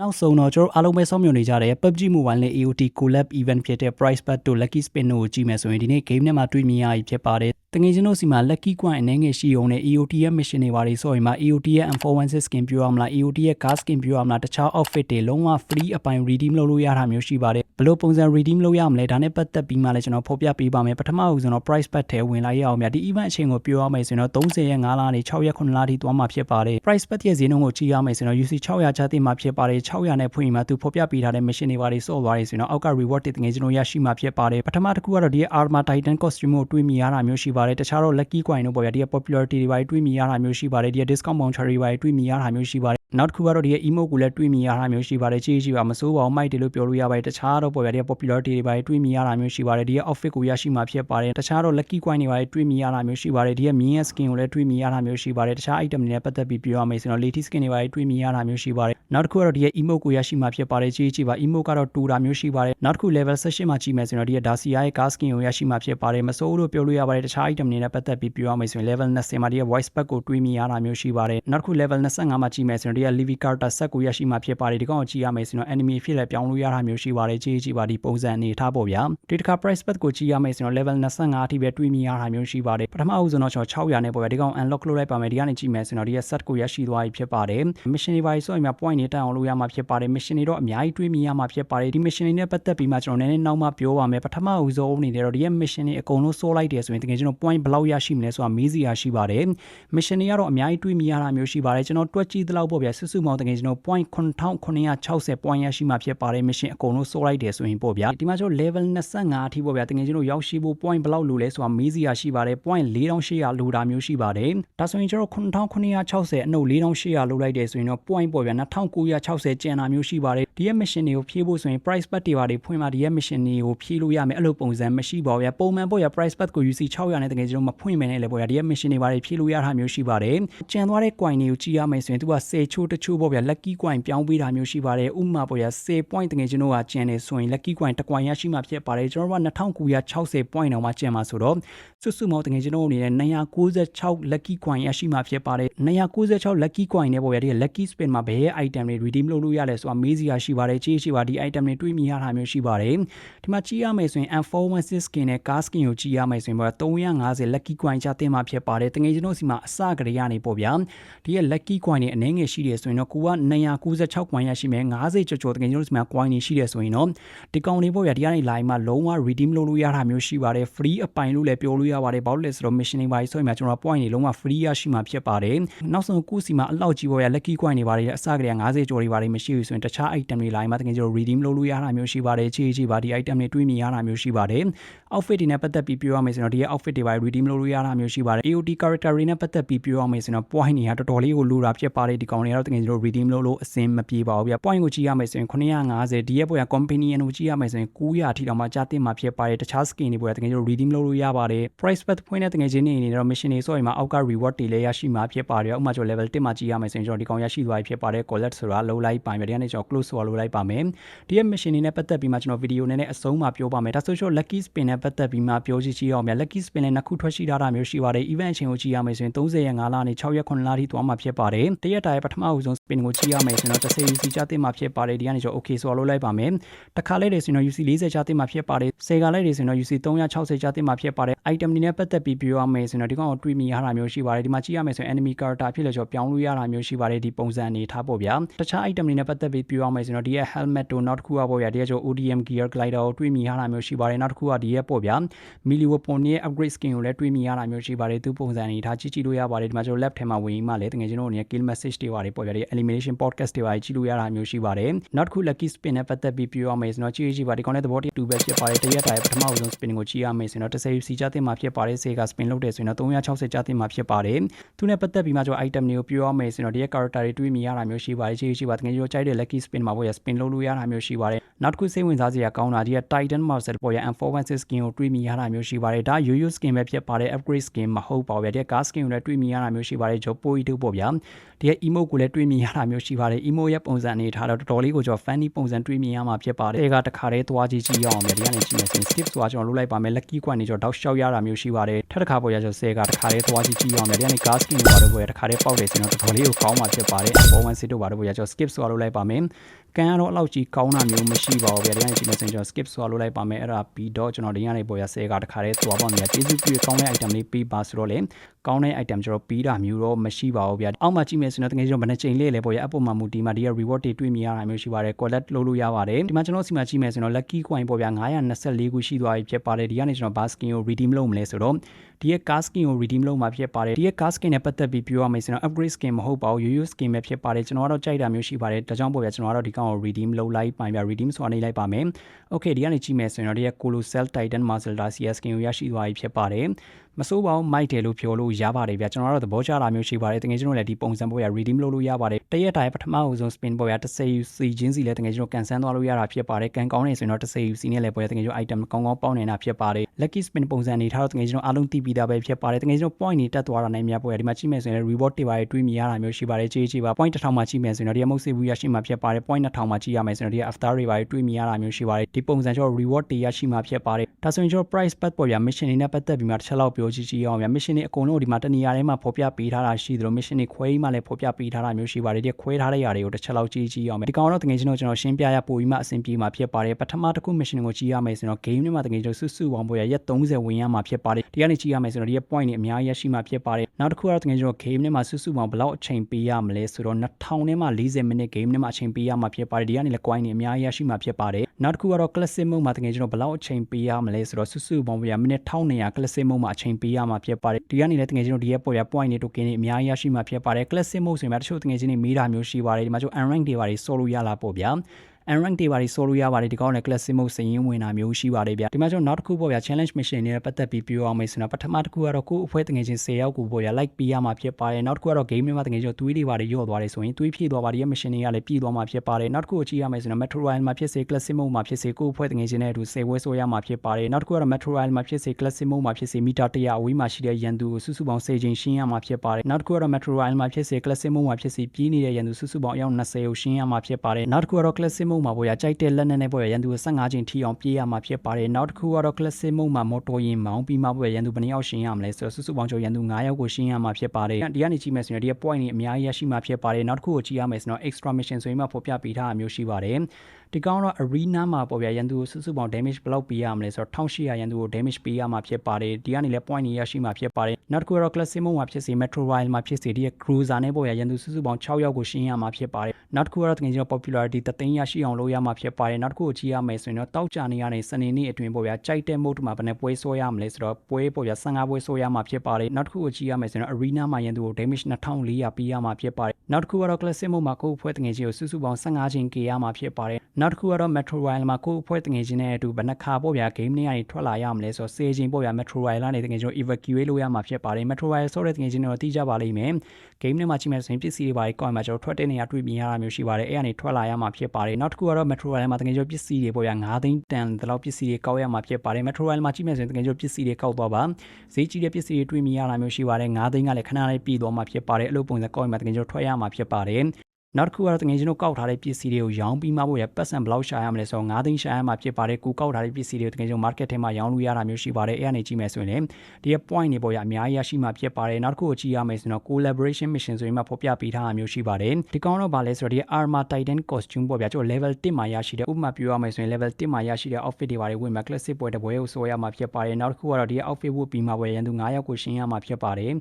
နောက်ဆုံးတော့ကျွန်တော်အားလုံးပဲစောင့်မျှော်နေကြတဲ့ PUBG Mobile နဲ့ AOT Collab Event ဖြစ်တဲ့ Price Bet တို့ Lucky Spin တို့ကိုကြည့်မယ်ဆိုရင်ဒီနေ့ game ထဲမှာတွေ့မြင်ရပြီဖြစ်ပါတယ်တငယ်ချင်းတို့စီမှာ Lucky Coin အနေငယ်ရှိအောင်နဲ့ AOT ရဲ့ mission တွေပါတယ်ဆိုရင်မှာ AOT ရဲ့ M416 skin ပြောရမလား AOT ရဲ့ gas skin ပြောရမလားတခြား outfit တွေလုံးဝ free အပိုင် redeem လုပ်လို့ရတာမျိုးရှိပါတယ်ဘယ်လိုပုံစံ redeem လုပ်ရမလဲဒါနဲ့ပတ်သက်ပြီးမှလည်းကျွန်တော်ဖော်ပြပေးပါမယ်ပထမဦးဆုံးတော့ price bet ထဲဝင်လိုက်ရအောင်မြတ်ဒီ event အချိန်ကိုပြောရမယ်ဆိုရင်တော့30ရက်5လနဲ့6ရက်9လထိသွားမှာဖြစ်ပါတယ် price bet ရဲ့ဈေးနှုန်းကိုကြည့်ရမယ်ဆိုရင်တော့ UC 600ချသိမှာဖြစ်ပါတယ်600နဲ့ဖွင့်ရင်မှသူဖော်ပြပေးထားတဲ့ mission တွေပါတယ်စော့သွားတယ်ဆိုရင်တော့အောက်က reward တွေတငယ်ချင်းတို့ရရှိမှာဖြစ်ပါတယ်ပထမတစ်ခုကတော့ဒီ armor titan costume ကိုတွေးမိရတာမျိုးရှိပါတယ်တခြားတော့ lucky coin တို့ပေါ့ဗျာဒီ popularity တွေပါတယ်တွေးမိရတာမျိုးရှိပါတယ်ဒီ discount voucher တွေပါတယ်တွေးမိရတာမျိုးရှိပါတယ် နောက်တစ်ခုကတော့ဒီရဲ့ emote ကိုလည်းတွေးမိရတာမျိုးရှိပါတယ်ကြည့်ကြည့်ပါမစိုးပါဘူးမိုက်တယ်လို့ပြောလို့ရပါတယ်တခြားတော့ပေါ့ဗျာဒီ popularity တွေပါတယ်တွေးမိရတာမျိုးရှိပါတယ်ဒီရဲ့ outfit ကိုရရှိမှာဖြစ်ပါတယ်တခြားတော့ lucky coin တွေပါတယ်တွေးမိရတာမျိုးရှိပါတယ်ဒီရဲ့ mean skin ကိုလည်းတွေးမိရတာမျိုးရှိပါတယ်တခြား item တွေနဲ့ပတ်သက်ပြီးပြောရမယ်ဆိုတော့ latest skin တွေပါတယ်တွေးမိရတာမျိုးရှိပါတယ်နောက်တစ်ခုကတော့ဒီရဲ့ emote ကိုရရှိမှာဖြစ်ပါတယ်ကြည့်ကြည့်ပါ emote ကတော့တူတာမျိုးရှိပါတယ်နောက်တစ်ခု level 16မှာကြည့်မယ်ဆိုတော့ဒီရဲ့ dacia ရဲ့ gas skin ကိုရရှိမှာဖြစ်ပါတယ်မစိုးလို့ပြောလို့ရပါတယ်တခြား item တွေနဲ့ပတ်သက်ပြီးပြောရမယ်ဆိုရင် level 20မှာဒီရဲ့ voice pack ကိုတွေးမိရတာမျိုးရှိပါတယ်နောက်တစ်ခု level 25မှာကြည့်မယ်ဆိုရင်ဒီရဲ့ livy carter set ကိုရရှိမှာဖြစ်ပါတယ်ဒီကောင်ကိုကြည့်ရမယ်ဆိုတော့ enemy ဖြစ်လဲပြောင်းလို့ရတာမျိုးရှိပါတယ်ကြည့်ကြည့်ပါဒီပုံစံအနေထားပေါ့ဗျာဒီတစ်ခါ price pack ကိုကြည့်ရမယ်ဆိုတော့ level 25အထိပဲတွေးမိရတာမျိုးရှိပါတယ်ပထမဦးဆုံးတော့ကျွန်တော်600နဲ့ပေါ့ဗျာဒီကောင် unlock လုပ်လိုက်ပါမယ်ဒီကနေကြည့်မယ်ဆိုတော့ဒီရဲ့ set ကိုရရှိသွားပြီဖြစ်ပါတယ် mission တွေပါဆိုရင်မှာ point တွေတက်အောင်လုပ်ရမှာဖြစ်ပါတယ် mission တွေတော့အများကြီးတွေးမိရမှာဖြစ်ပါတယ်ဒီ mission တွေနဲ့ပတ်သက်ပြီးမှကျွန်တော်နည်းနည်းနောက်မှပြောပါမယ်ပထမဦးဆုံးအနေနဲ့တော့ဒီရဲ့ mission တွေအကုန်လုံးစိုးလိုက်တယ်ဆိုရင်တကယ်ကျွန်တော် point ဘယ်လောက်ရရှိမလဲဆိုတာမေးစရာရှိပါတယ် mission တွေကတော့အများကြီးတွေးမိရတာမျိုးရှိပါတယ်ကျွန်တော်တွက်ကြည့်သလောက်ပေါ့ဗျာစွစုမောင်တကယ်ကျွန်တော် point 9960 point ရရှိမှာဖြစ်ပါတယ် mission အကုန်လုံးစိုးလိုက်တယ်ဆိုရင်ပေါ့ဗျာဒီမှာကျွန်တော် level 25အထိပေါ့ဗျာတကယ်ကျွန်တော်ရောက်ရှိဖို့ point ဘယ်လောက်လိုလဲဆိုတာမေးစရာရှိပါတယ် point 4800လိုတာမျိုးရှိပါတယ်ဒါဆိုရင်ကျွန်တော်9960အနှုတ်4800လိုလိုက်တယ်ဆိုရင်တော့ point ပေါ့ဗျာ2960ကျန်တာမျိုးရှိပါတယ်ဒီရဲ့ mission တွေကိုဖြည့်ဖို့ဆိုရင် price pack တွေပါတွေဖွင့်မှဒီရဲ့ mission တွေကိုဖြည့်လို့ရမယ်အဲ့လိုပုံစံမရှိပါဘူးဗျာပုံမှန်ပေါ့ဗျာ price pack ကို UC 600နဲ့တကယ်ကျွန်တော်မဖွင့်မယ်နဲ့လေပေါ့ဗျာဒီရဲ့ mission တွေပါတွေဖြည့်လို့ရတာမျိုးရှိပါတယ်ကျန်သွားတဲ့ coin တွေကိုကြည့်ရမယ်ဆိုရင်သူက10ချိုးတချိုးပေါ့ဗျာ lucky coin ပြောင်းပေးတာမျိုးရှိပါတယ်ဥပမာပေါ့ဗျာ10 point တကယ်ကျွန်တော်ကကျန်နေဆိုရင် lucky coin တစ် coin ရရှိမှဖြစ်ပါတယ်ကျွန်တော်က2960 point တော့မှကျန်မှာဆိုတော့စွတ်စွမောတကယ်ကျွန်တော်အနေနဲ့296 lucky coin ရရှိမှဖြစ်ပါတယ်296 lucky coin နဲ့ပေါ့ဗျာဒီ lucky spin မှာဘယ်ရဲ့ item တွေ redeem လုပ်လို့ရလဲဆိုတာမေးစရာရှိပါတယ်ကြည့်ရှိပါဒီ item တွေတွေးမိရတာမျိုးရှိပါတယ်ဒီမှာကြည့်ရမယ်ဆိုရင် M416 skin နဲ့ car skin ကိုကြည့်ရမယ်ဆိုရင်ပေါ့350 lucky coin ချတင်မှာဖြစ်ပါတယ်တကယ်ကျွန်တော်စီမှာအစကတည်းကနေပေါ့ဗျာဒီရဲ့ lucky coin တွေအနေငယ်ရှိတယ်ဆိုရင်တော့ကိုက296 coin ရရှိမယ်50ကျော်ကျော်တကယ်ကျွန်တော်စီမှာ coin တွေရှိတယ်ဆိုရင်တော့ဒီကောင်တွေပေါ့ဗျာဒီကနေ line မှာလုံးဝ redeem လုပ်လို့ရတာမျိုးရှိပါတယ် free အပိုင်လို့လည်းပြောလို့ရပါတယ်ဘာလို့လဲဆိုတော့ mission တွေပါဆိုရင်မှာကျွန်တော် point တွေလုံးဝ free ရရှိမှာဖြစ်ပါတယ်နောက်ဆုံးကိုစီမှာအလောက်ကြီးပေါ့ဗျာ lucky coin တွေပါတယ်အစကတည်းက50ကျော်တွေပါတယ်မရှိဘူးဆိုရင်တခြား item တွေ line မှာတကယ်ကျွန်တော် redeem လုပ်လို့ရတာမျိုးရှိပါတယ်ချေချေပါဒီ item တွေတွေးမိရတာမျိုးရှိပါတယ် outfit တွေနဲ့ပတ်သက်ပြီးပြောရမယ်ဆိုတော့ဒီရဲ့ outfit တွေပါ redeem လုပ်လို့ရတာမျိုးရှိပါတယ် AOT character တွေနဲ့ပတ်သက်ပြီးပြောရမယ်ဆိုတော့ point တွေကတော်တော်လေးကိုလိုတာဖြစ်ပါတယ်ဒီကောင်တွေကတော့တကယ်ကျွန်တော် redeem လုပ်လို့အဆင်မပြေပါဘူးဗျ point ကိုကြည့်ရမယ်ဆိုရင်950ဒီရဲ့ပေါ်က company ကိုကြည့်ရမယ်ဆိုရင်900အထိတောင်မှကြာတင်မှာဖြစ်ပါတယ်တခြား skin တွေပေါ်ကတကယ်ကျွန်တော် redeem လုပ်လို့ရပါတယ် price path ဖွင့်တဲ့တကယ်ချင်းနေနေတော့ mission တွေဆိုရင်မှာအောက်က reward တွေလည်းရရှိမှာဖြစ်ပါတယ်ဥပမာကျွန်တော် level 1မှာကြည့်ရမယ်ဆိုရင်ကျွန်တော်ဒီကောင်ရရှိသွားပြီဖြစ်ပါတယ် collect ဆိုတာလုံးလိုက်ပါမယ်ဒီကနေကျွန်တော် close ဆိုတာလုံးလိုက်ပါမယ်ဒီရဲ့ mission တွေနဲ့ပတ်သက်ပြီးမှကျွန်တော် video နဲ့အဆုံးမှာပြောပါမယ်ဒါဆိုရင် lucky spin နဲ့ပတ်သက်ပြီးမှပြောကြည့်ကြည့်အောင်ဗျ lucky spin နဲ့နှစ်ခုထွက်ရှိထားတာမျိုးရှိပါတယ် event အချိန်ကိုကြည့်ရမယ်ဆိုရင်30ရက်5လနဲ့6ရက်9လထိသွားမှာဖြစ်ပါတယ်တရက်တာရဲ့ပထမဦးဆုံး spin ကိုကြည့်ရမယ်ဆိုရင်တော့ 10 UC ကျတင်မှာဖြစ်ပါတယ်ဒီကနေကျွန်တော် okay ဆိုတော့လိုက်ပါမယ်တခါလေးတွေဆိုရင်တော့ UC 40ကျတင်မှာဖြစ်ပါတယ်10ကလေးတွေဆိုရင်တော့ UC 360ကျတင်မှာဖြစ်ပါတယ် item တွေနဲ့ပတ်သက်ပြီးပြောရမယ်ဆိုရင်တော့ဒီကောင်ကိုတွေးမိရတာမျိုးရှိပါတယ်ဒီမှာကြည့်ရမယ်ဆိုရင် enemy character ဖြစ်လဲကျွန်တော်ပြောင်းလို့ရတာမျိုးရှိပါတယ်ဒီပုံစံအနေထားပေါ့ဗျာတခြား item တွေနဲ့ပတ်သက်ပြီးပြောရမယ်ဆိုရင်တော့ဒီရဲ့ helmet တို့နောက်တစ်ခုကပေါ့ဗျာဒီကကျွန်တော် ODM gear glider ကိုတွေးမိရတာမျိုးရှိပါတယ်နောက်တစ်ခုကဒီရဲ့ပေါ့ဗျာ melee weapon ရဲ့ upgrade skin ကိုလည်းတွေးမိရတာမျိုးရှိပါတယ်သူပုံစံအနေထားကြည့်ကြည့်လို့ရပါတယ်ဒီမှာကျွန်တော် left ထဲမှာဝင်ပြီးမှလည်းတကယ်ကျွန်တော်အနေနဲ့ kill message တွေပါတယ်ပေါ့ဗျာဒီ elimination podcast တွေပါကြည့်လို့ရတာမျိုးရှိပါတယ်နောက်တစ်ခု lucky spin နဲ့ပတ်သက်ပြီးပြောရမယ်ဆိုတော့ကြည့်ကြည့်ပါဒီကောင်နဲ့သဘောတည်းတူပဲဖြစ်ပါတယ်တရက်တာရဲ့ပထမဆုံး spin ကိုကြည့်ရမယ်ဆိုတော့10 UC ကျတင်မှာဖြစ်ပါတယ်စေက spin လုပ်တယ်ဆိုရင်တော့360ကျတင်မှာဖြစ်ပါတယ်သူနဲ့ပတ်သက်ပြီးမှကျွန်တော် item တွေကိုပြောရမယ်ဆိုတော့ဒီရဲ့ character တွေတွေးမိရတာမျိုးရှိပါတယ်ကြည့်ကြည့်ပါတကယ်ကျွန်တော်ကြိုက်တဲ့ lucky spin မှာပေါ့ရ spin လုပ်လို့ရတာမျိုးရှိပါတယ်နောက်တစ်ခုစိတ်ဝင်စားစရာကောင်းတာဒီရဲ့ Titan Marcel ပေါ့ရ M416 skin ကိုတွေးမိရတာမျိုးရှိပါတယ်ဒါရိုးရိုး skin ပဲဖြစ်ပါတယ် upgrade skin မဟုတ်ပါဘူးဗျဒီ gas skin ကိုလည်းတွေးမိရတာမျိုးရှိပါတယ်ကျွန်တော်ပို့ပြီးတော့ပေါ့ဗျာဒီရဲ့ emote ကိုလည်းတွေးမိရတာမျိုးရှိပါတယ် emote ရဲ့ပုံစံအနေထားတော့တော်တော်လေးကိုကျွန်တော် funny ပုံစံတွေးမိရမှာဖြစ်ပါတယ်အဲကတခါတည်းသွားကြည့်ကြည့်ရအောင်ဗျဒီကနေကြည့်မယ်ဆိုရင် skip ဆိုတာကျွန်တော်လုပ်လိုက်ပါမယ် lucky coin တွေကျွန်တော်တောက်လျှောက်ရတာမျိုးရှိပါတယ်ထပ်တစ်ခါပေါ့ရကျွန်တော်ဆဲကတခါတည်းသွားကြည့်ကြည့်ရအောင်ဗျဒီကနေ gas skin တွေပါတော့ပေါ့ရတခါတည်းပေါက်တယ်ဆိုတော့တော်တော်လေးကိုကောင်းမှာဖြစ်ပါတယ် performance တို့ပါတော့ပေါ့ရကျွန်တော် skip ဆိုတာလုပ်လိုက်ပါမယ် ကန်ကတော့အလောက်ကြီးကောင်းတာမျိုးမရှိပါဘူးဗျာဒီကနေကြည့်မယ်ဆိုရင်ကျွန်တော် skip ဆိုလုပ်လိုက်ပါမယ်အဲ့ဒါပြီးတော့ကျွန်တော်ဒီကနေပေါ်ရဆဲကတခါတည်းသွားပေါ့နေရကျေးဇူးပြုကောင်းတဲ့ item လေးပေးပါဆိုတော့လေ ကောင်းတဲ့ item ကျွန်တော်ပြီးတာမျိုးတော့မရှိပါဘူးဗျာအောက်မှာကြည့်မယ်ဆိုတော့တကယ်ကျွန်တော်ဘယ်နှချိန်လေးလဲပေါ့ရအပေါ်မှာမူဒီမှာဒီက reward တွေတွေ့မြင်ရတာမျိုးရှိပါတယ် collect လုပ်လို့ရပါတယ်ဒီမှာကျွန်တော်စီမှာကြည့်မယ်ဆိုတော့ lucky coin ပေါ့ဗျာ924ခုရှိသွားပြီဖြစ်ပါတယ်ဒီကနေကျွန်တော် basking ကို redeem လုပ်မလဲဆိုတော့ဒီရဲ့ card skin ကို redeem လုပ်မှာဖြစ်ပါတယ်ဒီရဲ့ card skin နဲ့ပတ်သက်ပြီးပြောရမယ်ဆိုတော့ upgrade skin မဟုတ်ပါဘူးရိုးရိုး skin ပဲဖြစ်ပါတယ်ကျွန်တော်ကတော့ကြိုက်တာမျိုးရှိပါတယ်ဒါကြောင့်ပေါ့ဗျာကျွန်တော်ကတော့ဒီကောင်ကို redeem လုပ်လိုက်ပါဗျာ redeem ဆိုတာနေလိုက်ပါမယ် okay ဒီကနေကြည့်မယ်ဆိုရင်တော့ဒီရဲ့ colossal titan muscle dacia skin ကိုရရှိသွားပြီဖြစ်ပါတယ် မစိုးပါဘူးမိုက်တယ်လို့ပြောလို့ရပါတယ်ဗျာကျွန်တော်တို့သဘောကျတာမျိုးရှိပါတယ်တကယ်ကျွန်တော်လည်းဒီပုံစံပေါ်ရ redeem လုပ်လို့ရပါတယ်တရက်တိုင်းပထမအဆုံး spin ပေါ်ရ10 UC ချင်းစီလည်းတကယ်ကျွန်တော်ကန်ဆန်းသွားလို့ရတာဖြစ်ပါတယ်ကန်ကောင်းနေဆိုရင်တော့10 UC နဲ့လည်းပေါ်ရတကယ်ကျွန်တော် item ကောင်းကောင်းပေါင်းနေတာဖြစ်ပါတယ် lucky spin ပုံစံနေထားတော့တကယ်ကျွန်တော်အားလုံးသိပြီးသားပဲဖြစ်ပါတယ်တကယ်ကျွန်တော် point တွေတက်သွားတာနဲ့များပေါ်ရဒီမှာကြည့်မယ်ဆိုရင် reward တွေပါတွေတွေးမိရတာမျိုးရှိပါတယ်ကြေးကြေးပါ point 1000မှာကြည့်မယ်ဆိုရင်တော့ဒီမုတ်စေဘူးရရှိမှာဖြစ်ပါတယ် point 2000မှာကြည့်ရမယ်ဆိုရင်တော့ဒီ after တွေပါတွေတွေးမိရတာမျိုးရှိပါတယ်ဒီပုံစံကျွန်တော် reward တွေရရှိမှာဖြစ်ပါတယ်ဒါဆိုရင်ကျွန်တော် price path ပေါ်ရ mission တွေနဲ့ပတ်သက်ပြီးမှတစ်ချက်လောက်ပြောကြည့်ကြည့်အောင်ဗျာ mission တွေအကုန်လုံးဒီမှာတနေရာထဲမှာဖော်ပြပေးထားတာရှိသလို mission တွေခွဲပြီးမှလည်းဖော်ပြပေးထားတာမျိုးရှိပါတယ်ဒီခွဲထားတဲ့ຢာတွေကိုတစ်ချက်လောက်ကြည့်ကြည့်အောင်ဗျာဒီကောင်တော့တကယ်ကျွန်တော်ကျွန်တော်ရှင်းပြရပို့ပြီးမှအဆင်ပြေမှာဖြစ်ပါတယ်ပထမတစ်ခု mission ကိုကြည့်ရမယ်ဆိုတော့ game ထဲမှာတကယ်ကျွန်တော်စွစုပေါင်းပေါ်ရရက်30ဝင်ရမှာဖြစ်ပါတယ်ဒီကနေကြည့်ရမယ်ဆိုတော့ဒီရဲ့ point တွေအများကြီးရရှိမှာဖြစ်ပါတယ်နောက်တစ်ခုကတော့တကယ်ကျွန်တော် game ထဲမှာစွစုပေါင်းဘယ်လောက်အချိန်ပေးရမလဲဆိုတော့2000ထဲမှာ40မိနစ် game ထဲမှာအချိန်ပေးရမှာဖြစ်ပါတယ်ဒီကနေလည်း coin တွေအများကြီးရရှိမှာဖြစ်ပါတယ်နောက်တစ်ခုကတော့ classic mode မှာတကယ်ကျွန်တော်ဘယ်လောက်အချိန်ပေးရမလဲဆိုတော့စွစုပေါင်းပေါ်ရမိနစ်1200 classic mode မှာအချိန်ပေးရမှာဖြစ်ပါတယ်ဒီကနေလည်းတကယ်ကျွန်တော်ဒီရဲ့ပေါ်ရ point တွေ token တွေအများကြီးရရှိမှာဖြစ်ပါတယ် classic mode ဆိုရင်တချို့တကယ်ချင်းတွေမေးတာမျိုးရှိပါတယ်ဒီမှာကျ unrank တွေပါတယ်ဆော်လို့ရလာပေါ့ဗျာ unrank တွေပါတွေဆော်လို့ရပါတယ်ဒီကောင်းနဲ့ classic mode စရင်ဝင်တာမျိုးရှိပါတယ်ဗျာဒီမှာကျွန်တော်နောက်တစ်ခုပေါ့ဗျာ challenge mission တွေနဲ့ပတ်သက်ပြီးပြောအောင်မယ်ဆိုတော့ပထမတစ်ခုကတော့ကိုယ့်အဖွဲ့တငယ်ချင်း10ယောက်ကိုပေါ့ဗျာ like ပေးရမှာဖြစ်ပါတယ်နောက်တစ်ခုကတော့ game ထဲမှာတငယ်ချင်းသွေးတွေပါတွေရော့သွားတယ်ဆိုရင်သွေးဖြည့်သွားပါတယ် mission တွေကလည်းပြည်သွားမှာဖြစ်ပါတယ်နောက်တစ်ခုကိုကြည့်ရမယ်ဆိုတော့ metro rail မှာဖြစ်စေ classic mode မှာဖြစ်စေကိုယ့်အဖွဲ့တငယ်ချင်းနဲ့အတူ10ဝဲဆိုရမှာဖြစ်ပါတယ်နောက်တစ်ခုကတော့ metro rail မှာဖြစ်စေ classic mode မှာဖြစ်စေမီတာ100အဝေးမှာရှိတဲ့ရန်သူကိုစုစုပေါင်း10ချိန်ရှင်းရမှာဖြစ်ပါတယ်နောက်တစ်ခုကတော့ metro rail မှာဖြစ်စေ classic mode မှာဖြစ်စေပြေးနေတဲ့ရန်သူစုစုပေါင်းအယောက်20ကိုရှင်းရမှာဖြစ်ပါတယ်နောက်တစ်ခုကတော့ classic mode မှာပေါ့ဗျာကြိုက်တဲ့လက်နက်နဲ့ပေါ့ရန်သူကို15ချိန်ထိအောင်ပြေးရမှာဖြစ်ပါတယ်နောက်တစ်ခုကတော့ classic mode မှာမော်တော်ယာဉ်မောင်းပြီးမှပေါ့ရန်သူဘယ်နှယောက်ရှင်းရမလဲဆိုတော့စုစုပေါင်းချုပ်ရန်သူ9ယောက်ကိုရှင်းရမှာဖြစ်ပါတယ်ဒီကနေကြည့်မယ်ဆိုရင်ဒီ point တွေအများကြီးရရှိမှာဖြစ်ပါတယ်နောက်တစ်ခုကိုကြည့်ရမယ်ဆိုတော့ extra mission ဆိုရင်မှဖော်ပြပေးထားတာမျိုးရှိပါတယ်ဒီကောင်တော့ arena မှာပေါ့ဗျာရန်သူကိုစုစုပေါင်း damage ဘယ်လောက်ပေးရမလဲဆိုတော့1800ရန်သူကို damage ပေးရမှာဖြစ်ပါတယ်ဒီကနေလည်း point တွေရရှိမှာဖြစ်ပါတယ်နောက်တစ်ခုကတော့ classic mode မှာဖြစ်စေ metro rail မှာဖြစ်စေဒီ cruiser နဲ့ပေါ့ဗျာရန်သူစုစုပေါင်း6ယောက်ကိုရှင်းရမှာဖြစ်ပါတယ် နောက်တစ်ခုကတော့တကယ်ကျွန်တော် popularity တသိန်းရရှိအောင်လုပ်ရမှာဖြစ်ပါတယ်နောက်တစ်ခုကိုကြည့်ရမယ်ဆိုရင်တော့တောက်ကြနေရတဲ့စနေနေ့အတွင်းပေါ့ဗျာကြိုက်တဲ့ mode မှာဘယ်နှပွဲဆွဲရမလဲဆိုတော့ပွဲပေါ့ဗျာ15ပွဲဆွဲရမှာဖြစ်ပါတယ်နောက်တစ်ခုကိုကြည့်ရမယ်ဆိုရင်တော့ arena မှာရန်သူကို damage 2400ပေးရမှာဖြစ်ပါတယ်နောက်တစ်ခုကတော့ classic mode မှာကိုယ့်အဖွဲ့တကယ်ချင်းကိုစုစုပေါင်း15ချိန်ကေရမှာဖြစ်ပါတယ်နောက်တစ်ခုကတော့ metro rail မှာကိုယ့်အဖွဲ့တကယ်ချင်းနဲ့အတူဘယ်နှခါပေါ့ဗျာ game နဲ့ကနေထွက်လာရမလဲဆိုတော့10ချိန်ပေါ့ဗျာ metro rail ကနေတကယ်ချင်း evacuate လုပ်ရမှာဖြစ်ပါတယ် metro rail ဆိုတဲ့တကယ်ချင်းတော့သိကြပါလိမ့်မယ် game ထဲမှာကြည့်မယ်ဆိုရင်ပစ္စည်းတွေပါကောင်းမှာကျွန်တော်ထွက်တဲ့နေရာတွေ့မြင်ရတာမျိုးရှိပါတယ်အဲ့ကနေထွက်လာရမှာဖြစ်ပါတယ်နောက်တစ်ခုကတော့ metro rail မှာတကယ်ချင်းပစ္စည်းတွေပေါ့ဗျာ9သိန်းတန်ဒီလောက်ပစ္စည်းတွေကောက်ရမှာဖြစ်ပါတယ် metro rail မှာကြည့်မယ်ဆိုရင်တကယ်ချင်းပစ္စည်းတွေကောက်သွားပါဈေးကြီးတဲ့ပစ္စည်းတွေတွေ့မြင်ရတာမျိုးရှိပါတယ်9သိန်းကလည်းခဏလေးပြည်သွားမှာဖြစ်ပါတယ်အဲ့လိုပုံစံကောက်ရမှာတကယ်ချင်းထွက်ရမှာဖြစ်ပါတယ် နောက်တစ်ခုကတော့တကယ်ကျွန်တော်ကောက်ထားတဲ့ပစ္စည်းတွေကိုရောင်းပြီးမှဖို့ရပတ်စံဘလောက်ရှာရမလဲဆိုတော့9သိန်းရှာရမှာဖြစ်ပါတယ်ကိုကောက်ထားတဲ့ပစ္စည်းတွေကိုတကယ်ကျွန်တော် market ထဲမှာရောင်းလို့ရတာမျိုးရှိပါတယ်အဲ့အနေကြည့်မယ်ဆိုရင်လည်းဒီရဲ့ point တွေပေါ်ရအများကြီးရရှိမှာဖြစ်ပါတယ်နောက်တစ်ခုကိုကြည့်ရမယ်ဆိုတော့ collaboration mission ဆိုရင်မှဖော်ပြပေးထားတာမျိုးရှိပါတယ်ဒီကောင်တော့ဗာလဲဆိုတော့ဒီ armor titan costume ပေါ်ပြကျွန်တော် level 1မှာရရှိတဲ့ဥပမာပြောရမယ်ဆိုရင် level 1မှာရရှိတဲ့ outfit တွေပါတယ်ဝင်မှာ classic ပွဲတစ်ပွဲကိုဆိုရမှာဖြစ်ပါတယ်နောက်တစ်ခုကတော့ဒီ outfit ဝတ်ပြီးမှပွဲရန်သူ9ယောက်ကိုရှင်းရမှာဖြစ်ပါတယ်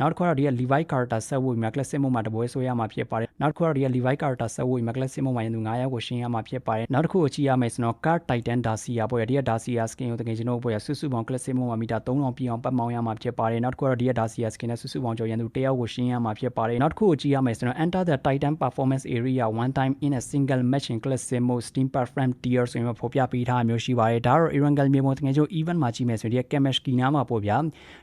နောက်တစ်ခုကတော့ဒီက Levi character ဆက်ဝတ်ပြီးမှ classic mode မှာတပွဲဆိုရမှာဖြစ်ပါတယ်နောက်တစ်ခုကတော့ဒီက Levi character ဆက်ဝတ်ပြီးမှ classic mode မှာရန်သူ9ယောက်ကိုရှင်းရမှာဖြစ်ပါတယ်နောက်တစ်ခုကိုကြည့်ရမယ်ဆိုတော့ card titan dacia ပေါ်ရဒီက dacia skin ကိုတကယ်ကျွန်တော်ပေါ်ရစုစုပေါင်း classic mode မှာမီတာ3000ပြည့်အောင်ပတ်မောင်းရမှာဖြစ်ပါတယ်နောက်တစ်ခုကတော့ဒီက dacia skin နဲ့စုစုပေါင်းကျော်ရန်သူ1ယောက်ကိုရှင်းရမှာဖြစ်ပါတယ်နောက်တစ်ခုကိုကြည့်ရမယ်ဆိုတော့ enter the titan performance area one time in a single match in classic mode steam perform tier ဆိုရင်ဖော်ပြပေးထားမျိုးရှိပါတယ်ဒါတော့ Erangel မြေပေါ်တကယ်ကျွန် event မှာကြည့်မယ်ဆိုရင်ဒီက Kameshki နားမှာပေါ့ဗျာ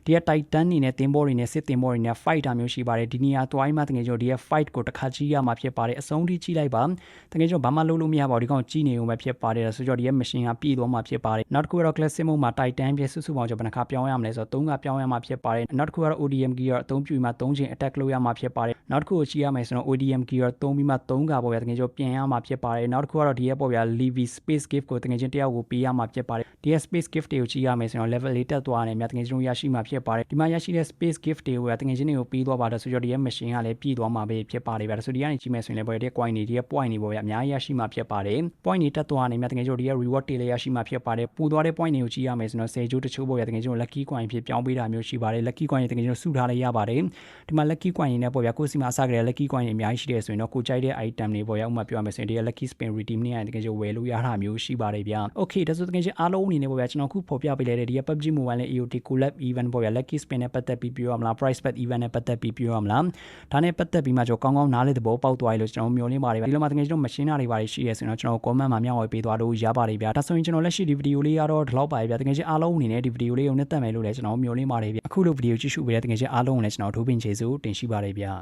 ဒီက titan နေနဲ့တင်ဘောတွေနဲ့စစ်တင်ဘောတွေနဲ့ fight တာမျိုးရှိပါတယ်ဒီနေရာတွိုင်းမှာတကယ်ကျွန်ဒီရဲ့ fight ကိုတစ်ခါကြည့်ရမှာဖြစ်ပါတယ်အဆုံးထိကြည့်လိုက်ပါတကယ်ကျွန်ဘာမှလုပ်လို့မရပါဘူးဒီကောင်ကြည့်နေုံပဲဖြစ်ပါတယ်ဆိုတော့ဒီရဲ့ machine ကပြည့်သွားမှာဖြစ်ပါတယ်နောက်တစ်ခုကတော့ classic mode မှာ titan ပြစုစုပေါင်းကျွန်ဘယ်နှခါပြောင်းရမလဲဆိုတော့၃ခါပြောင်းရမှာဖြစ်ပါတယ်နောက်တစ်ခုကတော့ ODM gear အသုံးပြုပြီးမှ၃ချိန် attack လုပ်ရမှာဖြစ်ပါတယ်နောက်တစ်ခုကိုကြည့်ရမယ်ဆိုတော့ ODM gear သုံးပြီးမှ၃ခါပေါ့ဗျာတကယ်ကျွန်ပြင်ရမှာဖြစ်ပါတယ်နောက်တစ်ခုကတော့ဒီရဲ့ပေါ့ဗျာ Levi space gift ကိုတကယ်ချင်းတယောက်ကိုပေးရမှာဖြစ်ပါတယ်ဒီရဲ့ space gift တွေကိုကြည့်ရမယ်ဆိုတော့ level လေးတက်သွားတယ်မြတ်တကယ်ကျွန်ရရှိမှာဖြစ်ပါတယ်ဒီမှာရရှိတဲ့ space gift တွေကိုဗျာတကယ်ချင်းတွေကိုပေးသွားပါတယ်ဆိုတော့ဒီရဲ့ machine ကလည်းပြည်သွားမှာပဲဖြစ်ပါတယ်ဗျာဆိုဒီကနေကြည့်မယ်ဆိုရင်လည်းပေါ့ဒီ coin တွေဒီရဲ့ point တွေပေါ့ဗျာအများကြီးရရှိမှာဖြစ်ပါတယ် point တွေတက်သွားနေမြတ်တကယ်ချင်းဒီရဲ့ reward တွေလည်းရရှိမှာဖြစ်ပါတယ်ပူသွားတဲ့ point တွေကိုကြည့်ရမယ်ဆိုတော့10ကျိုးတချို့ပေါ့ဗျာတကယ်ချင်း lucky coin ဖြစ်ပြောင်းပေးတာမျိုးရှိပါတယ် lucky coin တွေတကယ်ချင်းစုထားလည်းရပါတယ်ဒီမှာ lucky coin တွေနဲ့ပေါ့ဗျာကိုစီမှာအစကြတဲ့ lucky coin တွေအများကြီးရှိတယ်ဆိုရင်တော့ကိုကြိုက်တဲ့ item တွေပေါ့ဗျာဥပမာပြောရမယ်ဆိုရင်ဒီရဲ့ lucky spin redeem နဲ့တကယ်ချင်းဝယ်လို့ရတာမျိုးရှိပါတယ်ဗျာ okay ဒါဆိုတကယ်ချင်းအားလုံးအနေနဲ့ပေါ့ဗျာကျွန်တော်ခုဖော်ပြပေးလိုက်တဲ့ဒီရဲ့ PUBG Mobile နဲ့ AOT collab event ပေါ့ဗျာ lucky spin နဲ့ပတ်သက်ပြီးပြောရမလား price bet event နဲ့ပတ်သက်ပြီးပြောရမလားဒါနဲ့ပတ်သက်ပြီးမှကျွန်တော်ကောင်းကောင်းနားလေသဘောပေါက်သွားပြီလို့ကျွန်တော်မျှော်လင့်ပါတယ်ဗျာဒီလိုမှတကယ်ကျွန်တော် machine တွေပါရှိရဲဆိုရင်တော့ကျွန်တော် comment မှာမျှဝေပေးသွားလို့ရပါတယ်ဗျာဒါဆိုရင်ကျွန်တော်လက်ရှိဒီဗီဒီယိုလေးကတော့ဒီလောက်ပါပဲဗျာတကယ်ချင်းအားလုံးအနေနဲ့ဒီဗီဒီယိုလေးကိုနှစ်သက်မယ်လို့လည်းကျွန်တော်မျှော်လင့်ပါတယ်ဗျာအခုလိုဗီဒီယိုကြည့်ရှုပေးတဲ့တကယ်ချင်းအားလုံးကိုလည်းကျွန်တော်ထိုးပင်ချေစုတင်ရှိပါတယ်ဗျာ